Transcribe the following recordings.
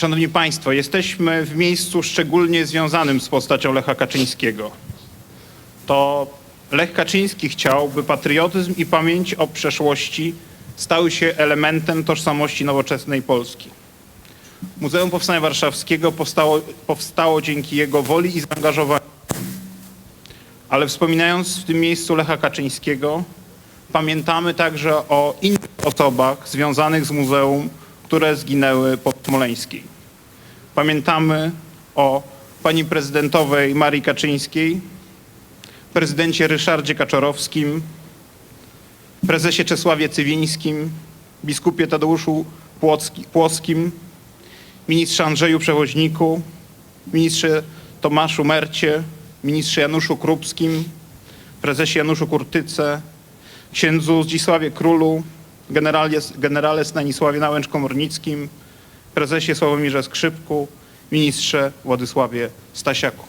Szanowni Państwo, jesteśmy w miejscu szczególnie związanym z postacią Lecha Kaczyńskiego. To Lech Kaczyński chciał, by patriotyzm i pamięć o przeszłości stały się elementem tożsamości nowoczesnej Polski. Muzeum Powstania Warszawskiego powstało, powstało dzięki jego woli i zaangażowaniu. Ale wspominając w tym miejscu Lecha Kaczyńskiego, pamiętamy także o innych osobach związanych z muzeum, które zginęły pod Smoleńskiej. Pamiętamy o pani prezydentowej Marii Kaczyńskiej, prezydencie Ryszardzie Kaczorowskim, prezesie Czesławie Cywińskim, biskupie Tadeuszu Płocki, Płoskim, ministrze Andrzeju Przewoźniku, ministrze Tomaszu Mercie, ministrze Januszu Krupskim, prezesie Januszu Kurtyce, księdzu Zdzisławie Królu, generale, generale Stanisławie Nałęcz-Komornickim, prezesie Sławomirze Skrzypku, ministrze Władysławie Stasiaku.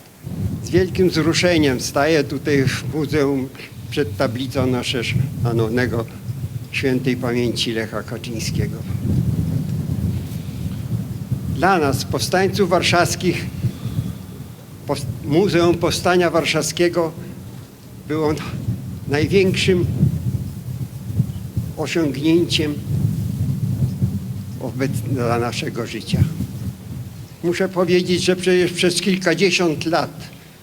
Z wielkim wzruszeniem staję tutaj w muzeum przed tablicą naszego szanownego świętej pamięci Lecha Kaczyńskiego. Dla nas, powstańców warszawskich, Muzeum Powstania Warszawskiego było największym osiągnięciem dla naszego życia. Muszę powiedzieć, że przecież przez kilkadziesiąt lat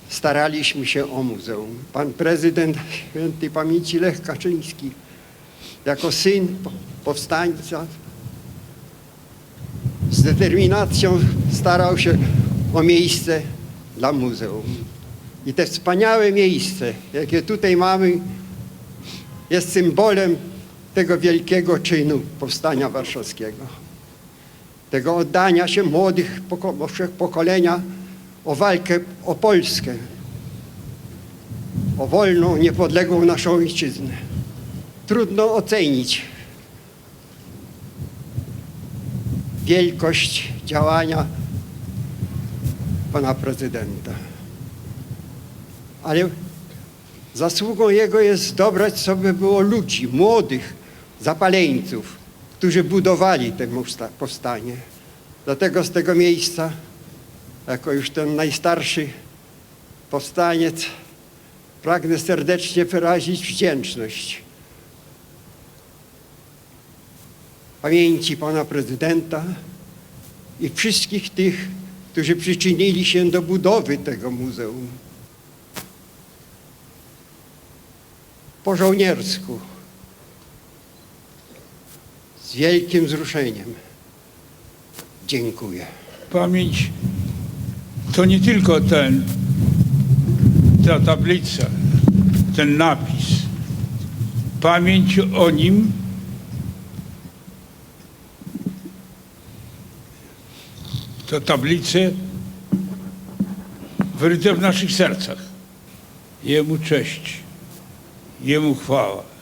staraliśmy się o muzeum. Pan prezydent świętej pamięci Lech Kaczyński jako syn po- powstańca z determinacją starał się o miejsce dla muzeum. I te wspaniałe miejsce, jakie tutaj mamy, jest symbolem tego wielkiego czynu powstania warszawskiego tego oddania się młodych poko- pokolenia o walkę o Polskę, o wolną, niepodległą naszą ojczyznę. Trudno ocenić wielkość działania pana prezydenta. Ale zasługą jego jest dobrać sobie było ludzi, młodych zapaleńców, którzy budowali to powstanie. Dlatego z tego miejsca, jako już ten najstarszy powstaniec, pragnę serdecznie wyrazić wdzięczność pamięci pana prezydenta i wszystkich tych, którzy przyczynili się do budowy tego muzeum. Po żołniersku, z wielkim wzruszeniem dziękuję. Pamięć to nie tylko ten, ta tablica, ten napis. Pamięć o nim to tablice wyryte w naszych sercach. Jemu cześć, Jemu chwała.